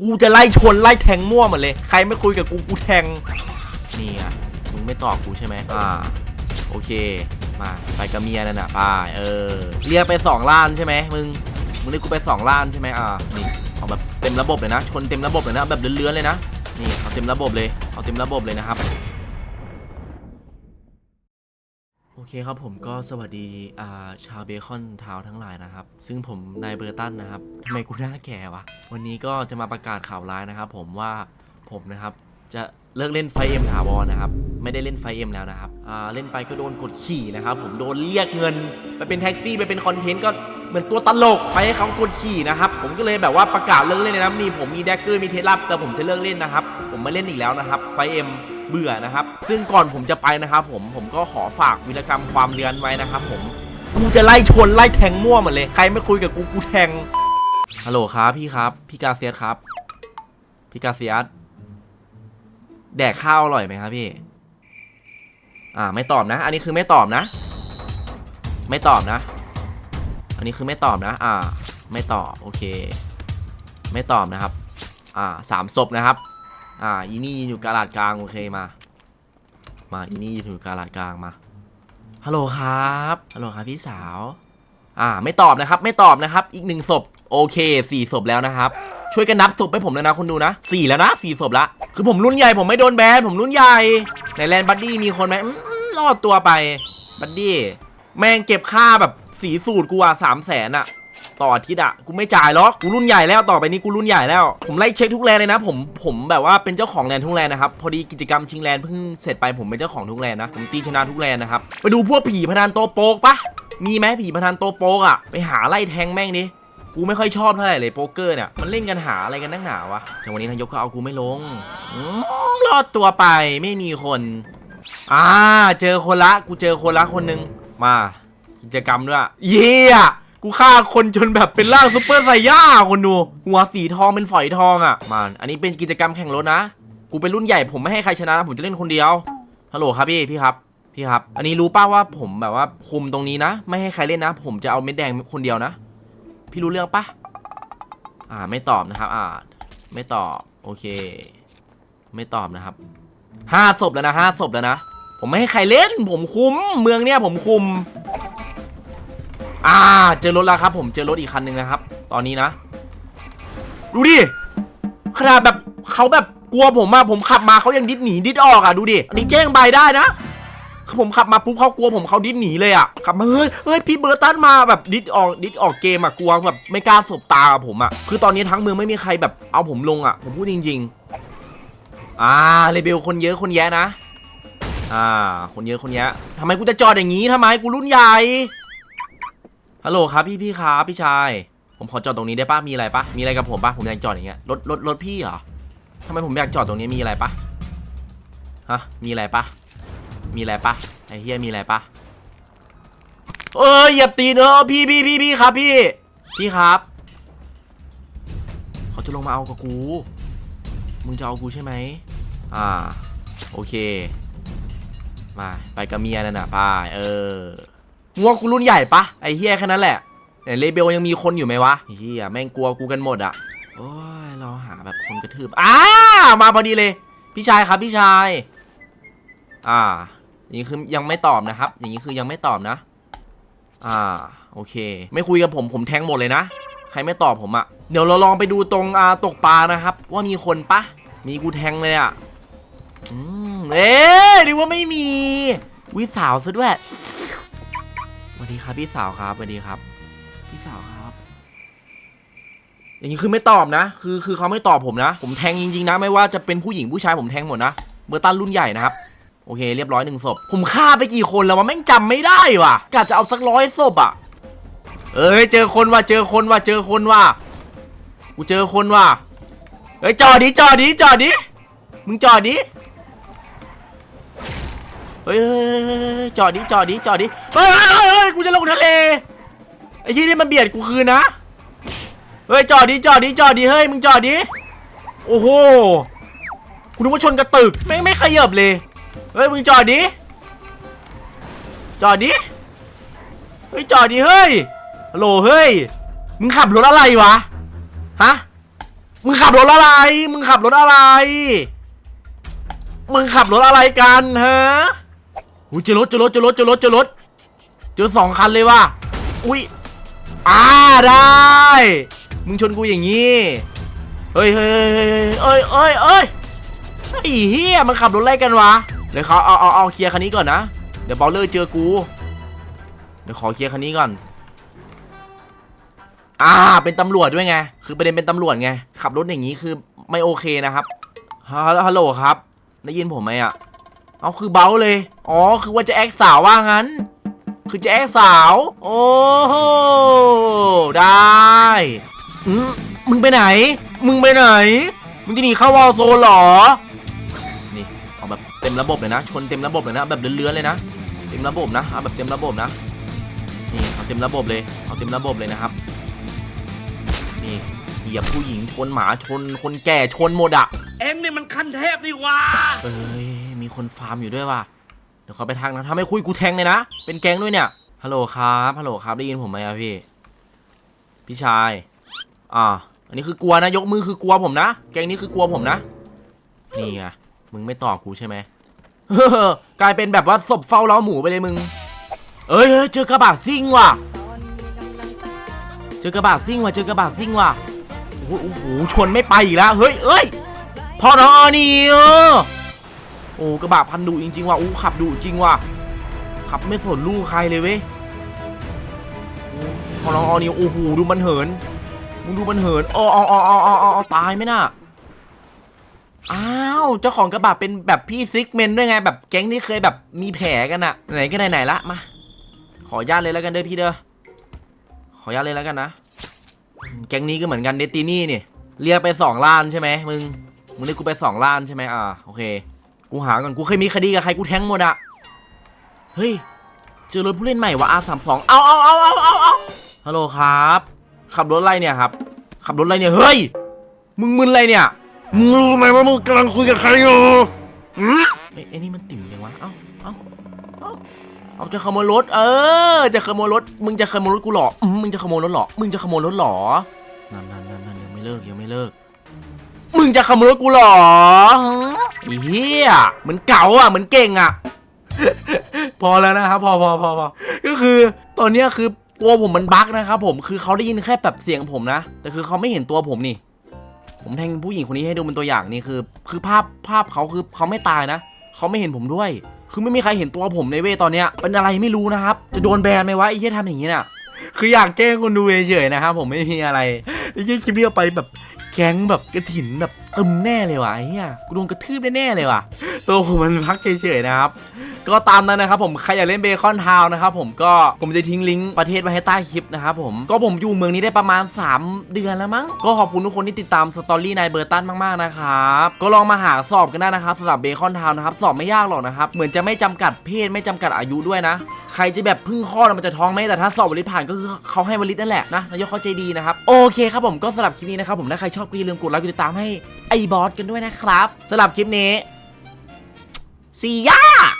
กูจะไล่ชนไล่แทงมั่วหมดเลย ใครไม่คุยกับกูกูแทง นี่อะมึงไม่ตอบกูใช่ไหมอ่า โอเค มาไปกับเมียนั่นน่ะไปเออ เรียกไปสองล้านใช่ไหมมึง มึงเรียกกูไปสองล้านใช่ไหมอ่า นี่เอาแบบเต็มระบบเลยนะ ชนเต็มระบบเลยนะ แบบเลื้อนๆเลยนะ นี่เอาเต็มระบบเลย เอาเต็มระบบเลยนะครับ โอเคครับผมก็สวัสดีอ่าชาวเบคอนทาวทั้งหลายนะครับ ซึ่งผมนายเบอร์ตันนะครับทำไมกูหน้าแก่วะ วันนี้ก็จะมาประกาศข่าวร้ายนะครับผมว่าผมนะครับจะเลิกเล่นไฟเอ็มถาวรนะครับ ไม่ได้เล่นไฟเอ็มแล้วนะครับอ่าเล่นไปก็โดนกดขี่นะครับ ผมโดนเรียกเงิน ไปเป็นแท็กซี่ไปเป็นคอนเทนต์ก็เหมือนตัวตลกไปให้เขากดขี่นะครับ ผมก็เลยแบบว่าประกาศเลิกเล่นเลยนะมีผมมีแดกเกอร์มีเทสลับแต่ผมจะเลิกเล่นนะครับ ผมไม่เล่นอีกแล้วนะครับไฟเอ็ม เบื่อนะครับ ซึ่งก่อนผมจะไปนะครับผมผมก็ขอฝากวิรกรรมความเลือนไว้นะครับผมกูจะไล่ชนไล่แทงมั่วหมดเลยใครไม่คุยกับกูกูแทงฮัลโหลครับพี่ครับ พี่กาเซียสครับ พี่กาเซียสแดกข้าวอร่อยไหมครับพี่ อ่าไม่ตอบนะ อันนี้คือไม่ตอบนะ ไม่ตอบนะ อันนี้คือไม่ตอบนะ อ่า ไม่ตอบโอเค ไม่ตอบนะครับ อ่าสามศพนะครับ อ่าอีนี่ยืนอยู่กาลาดกลางโอเคมา มาอีนี่ยืนอยู่กาลาดกลางมาฮัลโหลครับฮัลโหลครับพี่สาว อ่า ไม่ตอบนะครับ ไม่ตอบนะครับ อีกหนึ่งศพโอเคสี่ศพแล้วนะครับช่วยกันนับศพให้ผมเลยนะคุณดูนะสี่แล้วนะสี่ศพละคือผมรุ่นใหญ่ผมไม่โดนแบนผมรุ่นใหญ่ในแลนด์บัดดี้มีคนไหมรอดตัวไปบัดดี้แม่งเก็บค่าแบบสีสูตรกูอะสามแสนอะ ต่ออาทิตย์อะกูไม่จ่ายหรอกกูรุ่นใหญ่แล้วต่อไปนี้กูรุ่นใหญ่แล้ว ผมไล่เช็คทุกแลนเลยนะผมผมแบบว่าเป็นเจ้าของแลนทุกแลนนะครับพอดีกิจกรรมชิงแลนเพิ่งเสร็จไปผมเป็นเจ้าของทุกแลนนะผมตีชนะทุกแลนนะครับไปดูพวกผีพนันโตโป๊กปะมีไหมผีพนันโตโป๊กอะไปหาไล่แทงแม่งดิกูไม่ค่อยชอบเท่าไหร่เลยโป๊กเกอร์เนี่ยมันเล่นกันหาอะไรกันนักหนาวะแต่วันนี้นายกก็เอากูไม่ลงรอดตัวไปไม่มีคนอ่าเจอคนละกูเจอคนละคนนึงมากิจกรรมด้วย เยี่ย กูฆ่าคนจนแบบเป็นร่างซุปเปอร์ไซย่าคนดู หัวสีทองเป็นฝอยทองอะมันอันนี้เป็นกิจกรรมแข่งรถนะ กูเป็นรุ่นใหญ่ผมไม่ให้ใครชนะนะ ผมจะเล่นคนเดียว ฮัลโหลครับพี่พี่ครับ พี่ครับ อันนี้รู้ป้าว่าผมแบบว่าคุมตรงนี้นะ ไม่ให้ใครเล่นนะ ผมจะเอาเม็ดแดงคนเดียวนะ พี่รู้เรื่องปะอ่าไม่ตอบนะครับ อ่า ไม่ตอบโอเค ไม่ตอบนะครับห้าศพแล้วนะห้าศพแล้วนะผมไม่ให้ใครเล่น ผมคุม เมืองเนี่ยผมคุม อ่า เจอรถแล้วครับผมเจอรถอีกคันหนึ่งนะครับ ตอนนี้นะ ดูดิขนาดแบบเขาแบบกลัวผมอะผมขับมาเขายังดิดหนีดิดออกอะดูดิอันนี้แจ้งใบได้นะคือผมขับมาปุ๊บเขากลัวผมเขาดิดหนีเลยอะขับมาเฮ้ยเฮ้ยพี่เบอร์ตันมาแบบดิดออกดิดออกเกมอะกลัวแบบไม่กล้าสบตากับผมอะคือตอนนี้ทั้งเมืองไม่มีใครแบบเอาผมลงอะผมพูดจริง ๆ อ่าเลเบลคนเยอะคนแยะนะ อ่า คนเยอะคนแยะทำไมกูจะจอดอย่างนี้ทำไมกูรุ่นใหญ่ ฮัลโหลครับพี่พี่ครับพี่ชาย ผมขอจอดตรงนี้ได้ปะมีอะไรปะมีอะไรกับผมปะผมอยากจอดอย่างเงี้ยรถรถรถพี่เหรอทำไมผมอยากจอดตรงนี้มีอะไรปะฮะมีอะไรปะมีอะไรปะไอ้เฮียมีอะไรปะเอ้ยเหยียบตีนเออพี่พี่พี่พี่ครับพี่พี่ครับ เขาจะลงมาเอากับกู มึงจะเอากูใช่ไหมอ่า โอเค มา ไปกับเมียนั่นน่ะไปเออ งัวกูรุ่นใหญ่ปะไอ้เฮียแค่นั้นแหละแต่เลเบลยังมีคนอยู่ไหมวะเฮียแม่งกลัวกูกันหมดอะโอ้ยเราหาแบบคนกระทืบอ้ามาพอดีเลย พี่ชายครับพี่ชาย อ่าอย่างนี้คือยังไม่ตอบนะครับ อย่างนี้คือยังไม่ตอบนะ อ่าโอเค ไม่คุยกับผมผมแทงหมดเลยนะใครไม่ตอบผมอะเดี๋ยวเราลองไปดูตรงอาตกปลานะครับ ว่ามีคนปะมีกูแทงเลยอะอืมเอ๊ะดูว่าไม่มีวิสาวซะด้วย วัสดีครับพี่สาวครับสวัสดีครับ พี่สาวครับ อย่างนี้คือไม่ตอบนะ คือคือเขาไม่ตอบผมนะ ผมแทงจริงๆนะ ไม่ว่าจะเป็นผู้หญิงผู้ชายผมแทงหมดนะเบอร์ตันรุ่นใหญ่นะครับโอเคเรียบร้อยหนึ่งศพผมฆ่าไปกี่คนแล้ววะแม่งจำไม่ได้ว่ะกะจะเอาสักร้อยศพอะเอ้ยเจอคนว่ะเจอคนว่ะเจอคนว่ะกูเจอคนว่ะเฮ้ยจอดดิจอดดิจอดดิมึงจอดดิ เฮ้ยจอดดิจอดดิจอดดิเฮ้ยเฮ้ยเฮ้ยเฮ้ยกูจะลงทะเลไอ้ที่นี่มันเบียดกูคืนนะเฮ้ยจอดดิจอดดิจอดดิเฮ้ยมึงจอดดิโอ้โหคุณนึกว่าชนกระตึกไม่ไม่ขยับเลยเฮ้ยมึงจอดดิจอดดิเฮ้ยจอดดิเฮ้ยฮัลโหลเฮ้ยมึงขับรถอะไรวะฮะมึงขับรถอะไร มึงขับรถอะไร มึงขับรถอะไรกันฮะ อุ้ยเจอรถเจอรถเจอรถเจอรถเจอรถเจอสองคันเลยว่ะอุ้ยอ่าได้ มึงชนกูอย่างงี้เฮ้ยเฮ้ยเฮ้ยเฮ้ยเฮ้ยเฮ้ยไอ้เฮียมันขับรถไล่กันวะเดี๋ยวเขาเอาเอาเอาเคลียร์คันนี้ก่อนนะเดี๋ยวบอลเลอร์เจอกูเดี๋ยวขอเคลียร์คันนี้ก่อนอ่าเป็นตำรวจด้วยไง คือประเด็นเป็นตำรวจไง ขับรถอย่างนี้คือไม่โอเคนะครับ ฮัลโหลฮัลโหลครับ ได้ยินผมไหมอะ เอาคือเบาเลย อ๋อ คือว่าจะแอคสาวว่างั้น คือจะแอคสาว โอ้โห ได้อืมมึงไปไหน มึงไปไหน มึงจะหนีเข้าวอลโซนเหรอ นี่ เอาแบบเต็มระบบเลยนะ ชนเต็มระบบเลยนะ แบบเลื้อนๆเลยนะ เต็มระบบนะ เอาแบบเต็มระบบนะ นี่ เอาเต็มระบบเลย เอาเต็มระบบเลยนะครับ นี่ เหยียบผู้หญิงชนหมาชน คนแก่ชนหมดอะเอ็งนี่มันขั้นเทพนี่หว่าเอ้ยมีคนฟาร์มอยู่ด้วยว่ะเดี๋ยวเขาไปทักนะถ้าไม่คุยกูแทงเลยนะ เป็นแก๊งด้วยเนี่ยฮัลโหลครับฮัลโหลครับได้ยินผมไหมอะพี่ พี่ชาย อ่า อันนี้คือกลัวนะ ยกมือคือกลัวผมนะ แก๊งนี้คือกลัวผมนะ นี่ไงมึงไม่ตอบกูใช่ไหม กลายเป็นแบบว่าศพเฝ้าเล้าหมูไปเลยมึง เอ้ยเอ้ยเจอกระบะซิ่งว่ะ เจอกระบะซิ่งว่ะ เจอกระบะซิ่งว่ะ โอ้โหโอ้โหชนไม่ไปอีกแล้วเฮ้ยเอ้ยพอนอนี่เออโอ้กระบะพันดุจริงๆว่ะอู้ขับดุจริงว่ะขับไม่สนลูกใครเลยเว้ยโอ้พอนอนี่โอ้โหดูมันเหินมึงดูมันเหินอ๋ออ๋ออ๋ออ๋อตายไหมน่ะอ้าวเจ้าของกระบะเป็นแบบพี่ซิกเมนด้วยไงแบบแก๊งที่เคยแบบมีแผลกันอะไหนก็ไหนๆละมาขอญาตเลยแล้วกันเด้อพี่เด้อขอญาตเลยแล้วกันนะ แก๊งนี้ก็เหมือนกันเดตินี่นี่เรียกไปสองล้านใช่ไหมมึงมึงเรียกกูไปสองล้านใช่ไหมอ่าโอเค กูหาก่อนกูเคยมีคดีกับใครกูแทงหมดอะเฮ้ยเจอรถผู้เล่นใหม่วะ R32 เอาเอาเอาเอาเอาเอาฮัลโหลครับ ขับรถอะไรเนี่ยครับ ขับรถอะไรเนี่ยเฮ้ยมึงมึนอะไรเนี่ยมึงรู้ไหมว่ามึงกำลังคุยกับใครอยู่หืมเอ้ยไอ้นี่มันติ่ม เอาจะขโมยรถ เออ จะขโมยรถ มึงจะขโมยรถกูเหรออืมมึงจะขโมยรถเหรอมึงจะขโมยรถเหรอ นั่นนั่นนั่นนั่นยังไม่เลิกยังไม่เลิก มึงจะขโมยรถกูเหรอไอ้เหี้ยเหมือนเก่าอะเหมือนเก่งอะ พอแล้วนะครับพอพอพอพอก็คือตอนเนี้ยคือตัวผมมันบั๊กนะครับผมคือเขาได้ยินแค่แบบเสียงผมนะ แต่คือเขาไม่เห็นตัวผมนี่ ผมแทงผู้หญิงคนนี้ให้ดูเป็นตัวอย่างนี่คือ คือภาพภาพเขาคือเขาไม่ตายนะเขาไม่เห็นผมด้วย คือไม่มีใครเห็นตัวผมในเวยตอนเนี้ยเป็นอะไรไม่รู้นะครับ จะโดนแบนไหมวะไอ้เหี้ยทำอย่างนี้น่ะคืออยากแกล้งคนดูเฉยๆนะครับผมไม่มีอะไรไอ้เหี้ยคลิปนี้เอาไปแบบแก๊งแบบกระถินแบบตึมแน่เลยว่ะไอ้เหี้ยกูโดนกระทืบแน่ๆเลยว่ะตัวผมมันพักเฉยๆนะครับ ก็ตามนั้นนะครับผมใครอยากเล่นเบคอนทาวนะครับผมก็ผมจะทิ้งลิงก์ประเทศไว้ให้ใต้คลิปนะครับผมก็ผมอยู่เมืองนี้ได้ประมาณ 3 เดือนแล้วมั้งก็ขอบคุณทุกคนที่ติดตามสตอรี่นายเบอร์ตันมากๆนะครับก็ลองมาหาสอบกันได้นะครับสำหรับเบคอนทาวนะครับสอบไม่ยากหรอกนะครับเหมือนจะไม่จำกัดเพศไม่จำกัดอายุด้วยนะใครจะแบบพึ่งคลอดมันจะท้องไหมแต่ถ้าสอบวลิตผ่านก็คือเขาให้วลิตนั่นแหละนะนายกเขาใจดีนะครับโอเคครับผมก็สำหรับคลิปนี้นะครับผมถ้าใครชอบก็อย่าลืมกดไลค์กดติดตามให้ไอ้บอสกันด้วยนะครับสำหรับคลิปนี้ See ya!